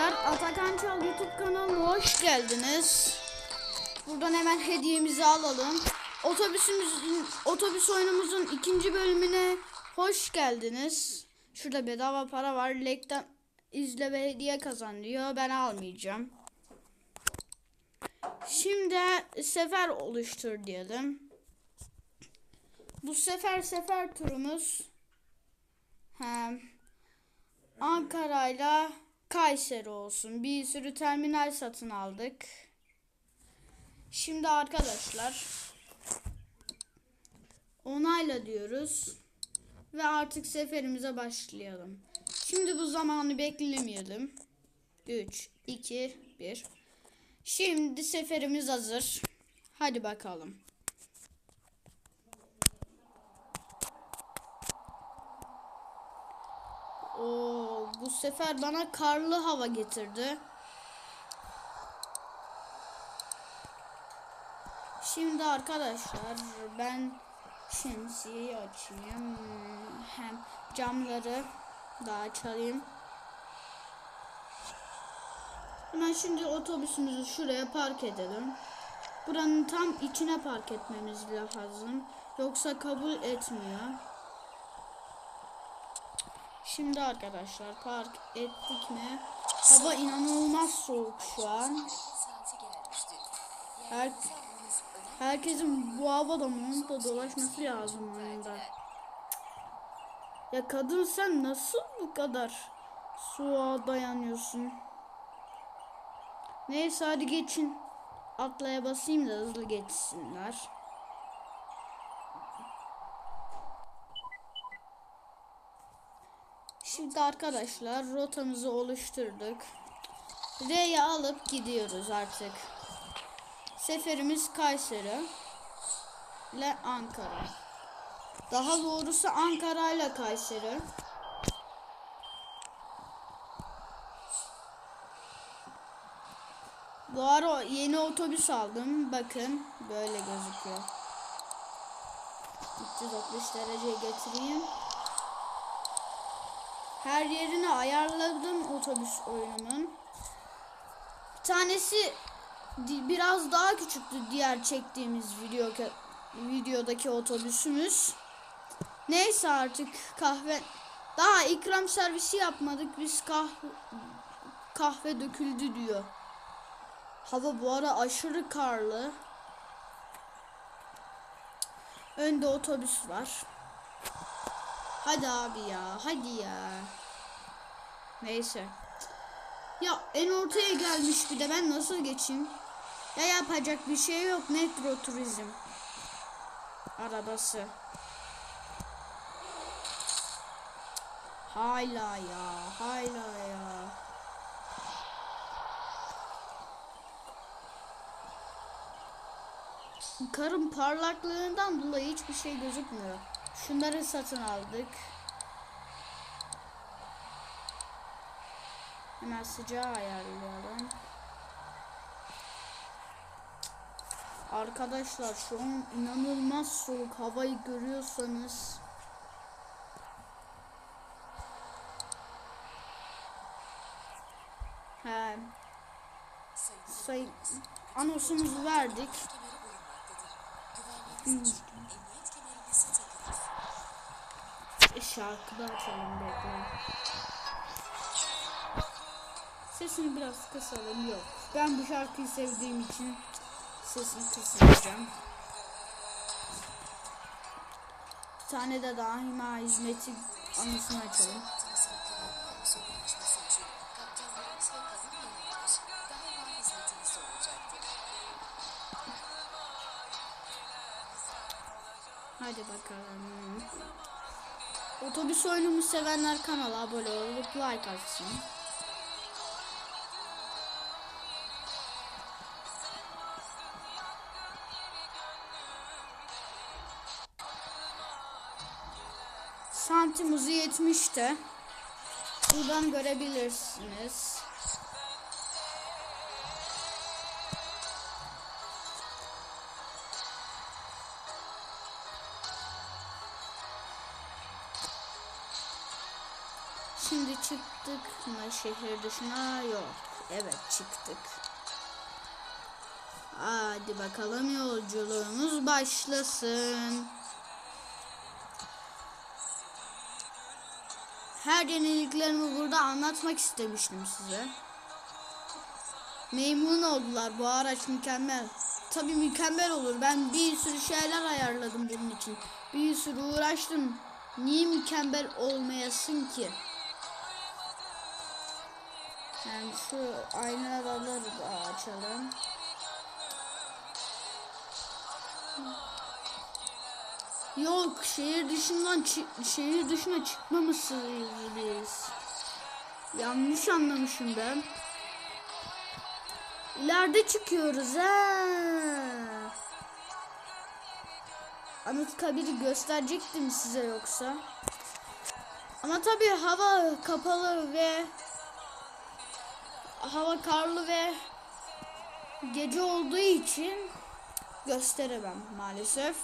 arkadaşlar. Atakan Çal YouTube kanalına hoş geldiniz. Buradan hemen hediyemizi alalım. Otobüsümüzün otobüs oyunumuzun ikinci bölümüne hoş geldiniz. Şurada bedava para var. Lekten izle ve hediye kazan. Ben almayacağım. Şimdi sefer oluştur diyelim. Bu sefer sefer turumuz hem Ankara'yla Kayseri olsun. Bir sürü terminal satın aldık. Şimdi arkadaşlar onayla diyoruz ve artık seferimize başlayalım. Şimdi bu zamanı beklemeyelim. 3 2 1 Şimdi seferimiz hazır. Hadi bakalım. Oo, bu sefer bana karlı hava getirdi. Şimdi arkadaşlar ben şemsiyeyi açayım. Hem camları da açayım. Hemen şimdi otobüsümüzü şuraya park edelim. Buranın tam içine park etmemiz lazım. Yoksa kabul etmiyor. Şimdi arkadaşlar park ettik mi? Hava inanılmaz soğuk şu an. Her, herkesin bu havada montla dolaşması lazım oyunda. Ya kadın sen nasıl bu kadar soğuğa dayanıyorsun? Neyse hadi geçin. Atlaya basayım da hızlı geçsinler. Şimdi arkadaşlar rotamızı oluşturduk. R'yi alıp gidiyoruz artık. Seferimiz Kayseri ile Ankara. Daha doğrusu Ankara ile Kayseri. Bu ara yeni otobüs aldım. Bakın böyle gözüküyor. 360 derece getireyim. Her yerini ayarladım otobüs oyunumun. Bir tanesi biraz daha küçüktü diğer çektiğimiz video videodaki otobüsümüz. Neyse artık kahve daha ikram servisi yapmadık biz kah kahve döküldü diyor. Hava bu ara aşırı karlı. Önde otobüs var. Hadi abi ya, hadi ya. Neyse. Ya en ortaya gelmiş bir de ben nasıl geçeyim? Ya yapacak bir şey yok. Metro turizm. Arabası. Hala ya, hala ya. Karın parlaklığından dolayı hiçbir şey gözükmüyor. Şunları satın aldık. Hemen sıcağı ayarlayalım. Arkadaşlar şu an inanılmaz soğuk havayı görüyorsanız He. Say anonsumuzu verdik. Hmm. Şarkı da açalım bekle. Sesini biraz kısalım yok. Ben bu şarkıyı sevdiğim için sesini kısacağım. Bir tane de daima hizmeti anısını açalım. Otobüs oyunumu sevenler kanala abone olup like atsın. Santim hızı 70'te. Buradan görebilirsiniz. Çıktık mı şehir dışına? Yok. Evet çıktık. Hadi bakalım yolculuğumuz başlasın. Her yeniliklerimi burada anlatmak istemiştim size. Memnun oldular. Bu araç mükemmel. Tabii mükemmel olur. Ben bir sürü şeyler ayarladım bunun için. Bir sürü uğraştım. Niye mükemmel olmayasın ki? Yani şu aynaları da açalım. Yok şehir dışından şehir dışına çıkmamışız. Yanlış anlamışım ben. İleride çıkıyoruz ha. Anıtkabir'i gösterecektim size yoksa. Ama tabii hava kapalı ve hava karlı ve gece olduğu için gösteremem maalesef.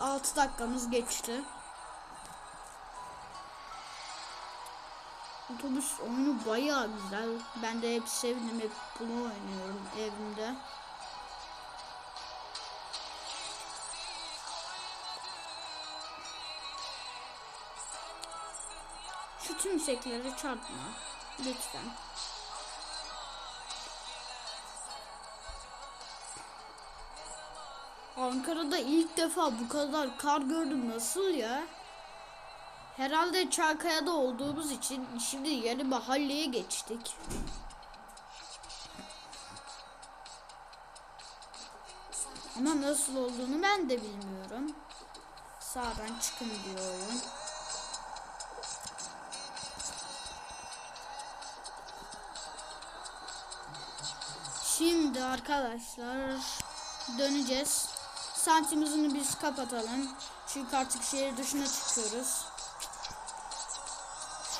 6 dakikamız geçti. Otobüs oyunu bayağı güzel. Ben de hep sevdim. Hep bunu oynuyorum evimde. Şu tümseklere çarpma. Lütfen. Ankara'da ilk defa bu kadar kar gördüm. Nasıl ya? Herhalde Çankaya'da olduğumuz için şimdi yeni mahalleye geçtik. Ama nasıl olduğunu ben de bilmiyorum. Sağdan çıkın diyor oyun. Şimdi arkadaşlar döneceğiz. Santimizini biz kapatalım. Çünkü artık şehir dışına çıkıyoruz.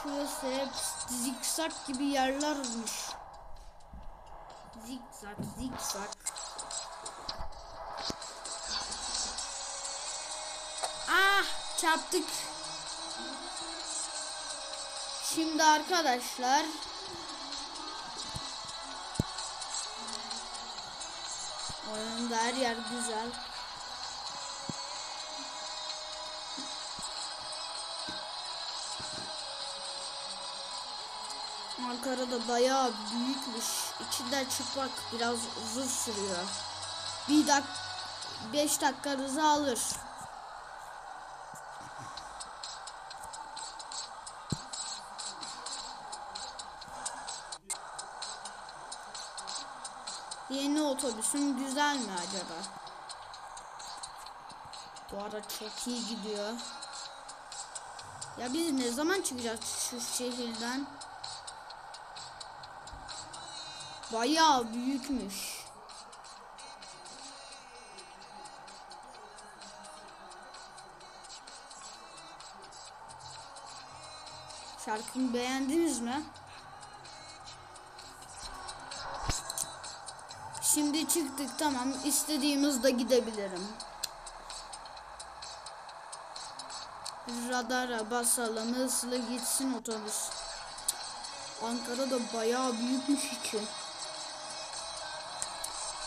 Şurası hep zikzak gibi yerlermiş. Zikzak zikzak. Ah çarptık. Şimdi arkadaşlar Oyunda her yer güzel. Ankara'da bayağı büyükmüş. İçinden çıkmak biraz uzun sürüyor. Bir dak 5 dakikanızı alır. Yeni otobüsüm güzel mi acaba? Bu ara çok iyi gidiyor. Ya biz ne zaman çıkacağız şu şehirden? Bayağı büyükmüş. Şarkımı beğendiniz mi? Şimdi çıktık tamam istediğimizde gidebilirim. Radara basalım hızlı gitsin otobüs. Ankara'da bayağı büyükmüş içi.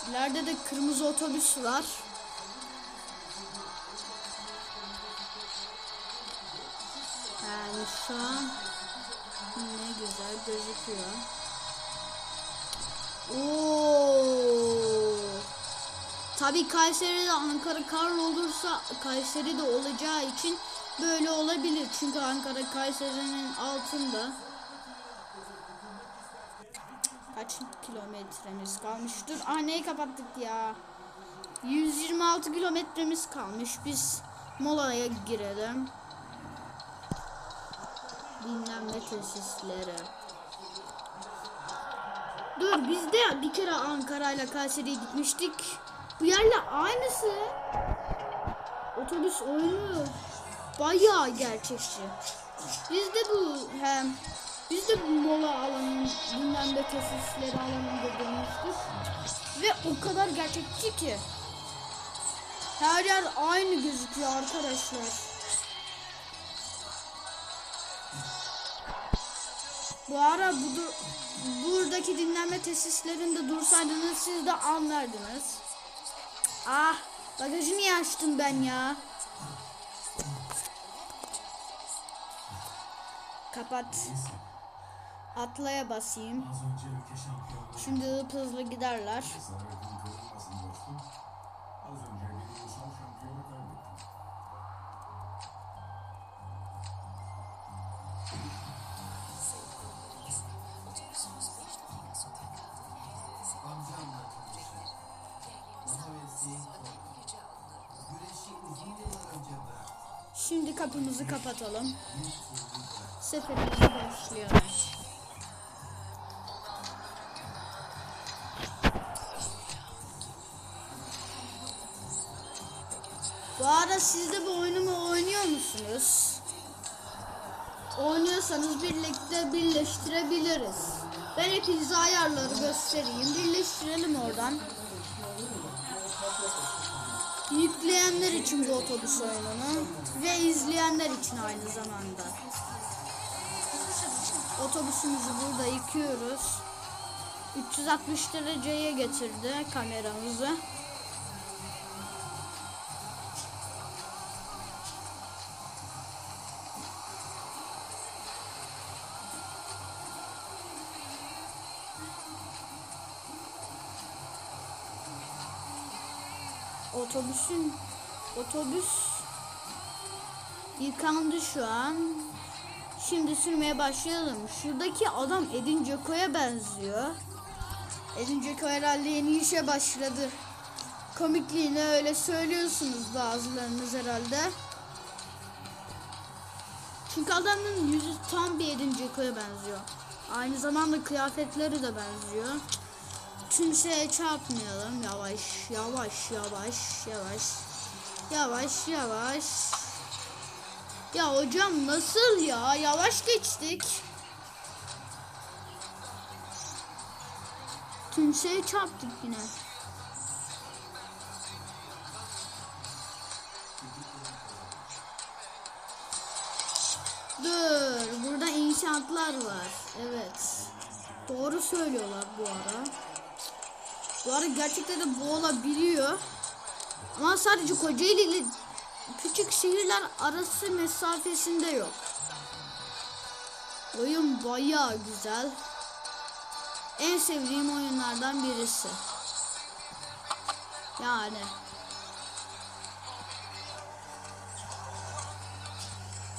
İleride de kırmızı otobüs var. Yani şu an ne güzel gözüküyor. Oo. Tabii Kayseri'de Ankara karlı olursa Kayseri'de olacağı için böyle olabilir. Çünkü Ankara Kayseri'nin altında. Kaç kilometremiz kalmıştır? Aa neyi kapattık ya? 126 kilometremiz kalmış. Biz molaya girelim. Dinlenme tesisleri. Dur biz de bir kere Ankara ile Kayseri'ye gitmiştik. Bu yerle aynısı. Otobüs oyunu bayağı gerçekçi. Biz de bu hem biz de bu mola alanı dinlenme tesisleri alanında dönmüştük. Ve o kadar gerçekçi ki. Her yer aynı gözüküyor arkadaşlar. Bu ara bu buradaki dinlenme tesislerinde dursaydınız siz de anlardınız. Ah bagajı niye açtım ben ya? Kapat. Atlaya basayım. Şimdi hıp hızlı giderler. Şimdi kapımızı kapatalım. Seferimize başlayalım. Bu arada siz de bu oyunumu oynuyor musunuz? Oynuyorsanız birlikte birleştirebiliriz. Ben hepinize ayarları göstereyim. Birleştirelim oradan. Yükleyenler için bu otobüs oyununu ve izleyenler için aynı zamanda. Otobüsümüzü burada yıkıyoruz. 360 dereceye getirdi kameramızı. Otobüsün otobüs yıkandı şu an. Şimdi sürmeye başlayalım. Şuradaki adam Edin Dzeko'ya benziyor. Edin Dzeko herhalde yeni işe başladı. Komikliğine öyle söylüyorsunuz bazılarınız herhalde. Çünkü adamın yüzü tam bir Edin Dzeko'ya benziyor. Aynı zamanda kıyafetleri de benziyor. Kimseye çarpmayalım. Yavaş, yavaş, yavaş, yavaş. Yavaş, yavaş. Ya hocam nasıl ya? Yavaş geçtik. Kimseye çarptık yine. Dur, burada inşaatlar var. Evet. Doğru söylüyorlar bu ara. Bu ara gerçekten de bu olabiliyor. Ama sadece Kocaeli ile küçük şehirler arası mesafesinde yok. Oyun bayağı güzel. En sevdiğim oyunlardan birisi. Yani.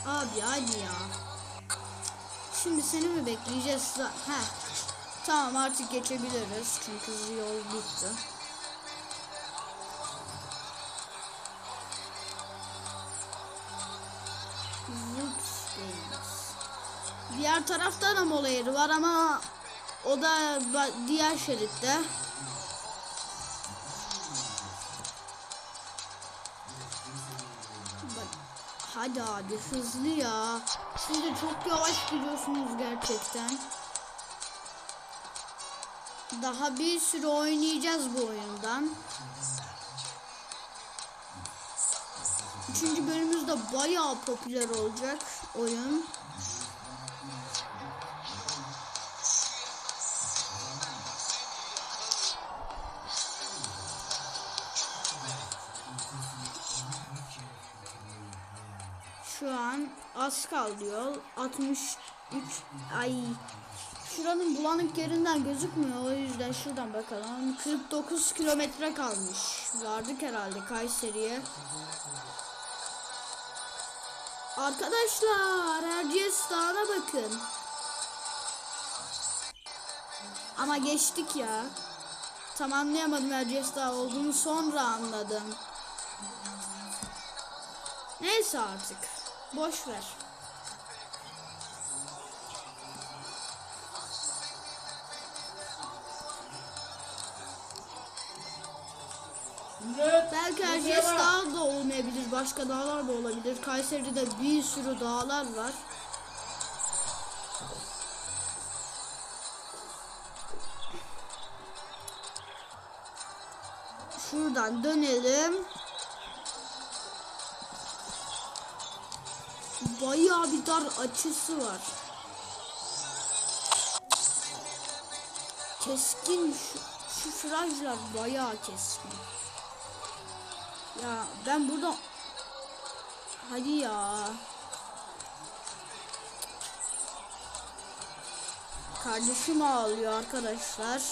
Abi hadi ya. Şimdi seni mi bekleyeceğiz? Heh. Tamam artık geçebiliriz çünkü yol bitti. Diğer tarafta da mola yeri var ama o da diğer şeritte. Hadi abi hızlı ya. Siz de çok yavaş gidiyorsunuz gerçekten. Daha bir sürü oynayacağız bu oyundan. Üçüncü bölümümüzde bayağı popüler olacak oyun. Şu an az kaldı yol. 63 ay Şuranın bulanık yerinden gözükmüyor. O yüzden şuradan bakalım. 49 kilometre kalmış. Vardık herhalde Kayseri'ye. Arkadaşlar Erciyes Dağı'na bakın. Ama geçtik ya. Tam anlayamadım Erciyes Dağı olduğunu sonra anladım. Neyse artık. Boş ver. Belki Erciyes Dağı da olmayabilir. Başka dağlar da olabilir. Kayseri'de bir sürü dağlar var. Şuradan dönelim. Bayağı bir dar açısı var. keskin şu, şu frajlar bayağı keskin. Ya ben burada Hadi ya. Kardeşim ağlıyor arkadaşlar.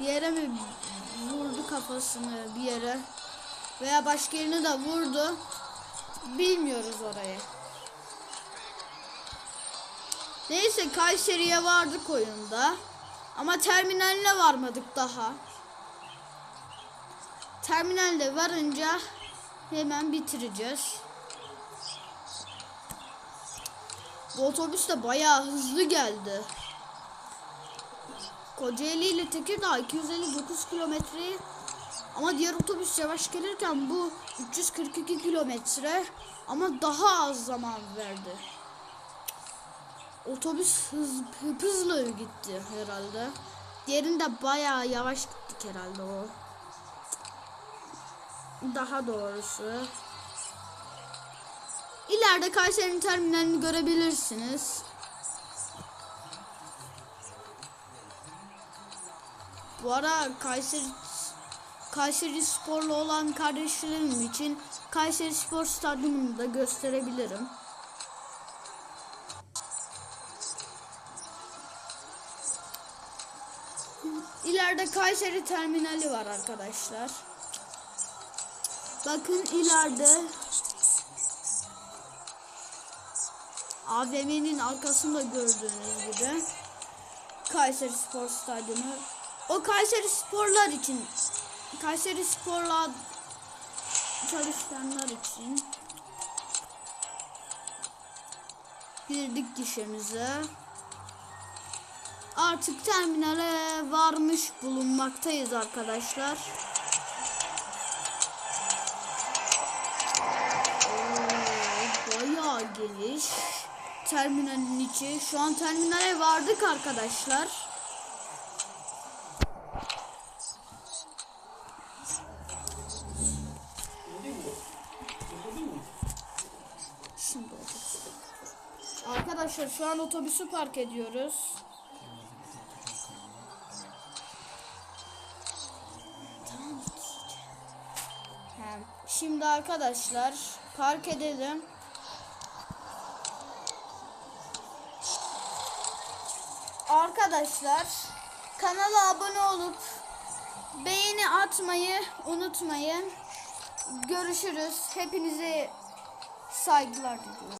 Bir yere mi vurdu kafasını bir yere veya başka yerine de vurdu. Bilmiyoruz orayı. Neyse Kayseri'ye vardık oyunda. Ama terminaline varmadık daha. Terminalde varınca hemen bitireceğiz. Bu otobüs de bayağı hızlı geldi. Kocaeli ile Tekirdağ 259 kilometre ama diğer otobüs yavaş gelirken bu 342 kilometre ama daha az zaman verdi. Otobüs hız, hızlı gitti herhalde. Diğerinde bayağı yavaş gittik herhalde o. Daha doğrusu. İleride Kayseri'nin terminalini görebilirsiniz. Bu ara Kayseri Kayseri Sporlu olan kardeşlerim için Kayseri Spor Stadyumunu da gösterebilirim. İleride Kayseri terminali var arkadaşlar. Bakın ileride AVM'nin arkasında gördüğünüz gibi Kayseri Spor Stadyumu. O Kayseri Sporlar için Kayseri Sporla çalışanlar için girdik gişemize. Artık terminale varmış bulunmaktayız arkadaşlar. Geniş. Terminalin içi. Şu an terminale vardık arkadaşlar. Şimdi. Arkadaşlar şu an otobüsü park ediyoruz. Tamam. Şimdi arkadaşlar park edelim. Arkadaşlar kanala abone olup beğeni atmayı unutmayın. Görüşürüz. Hepinize saygılar diliyorum.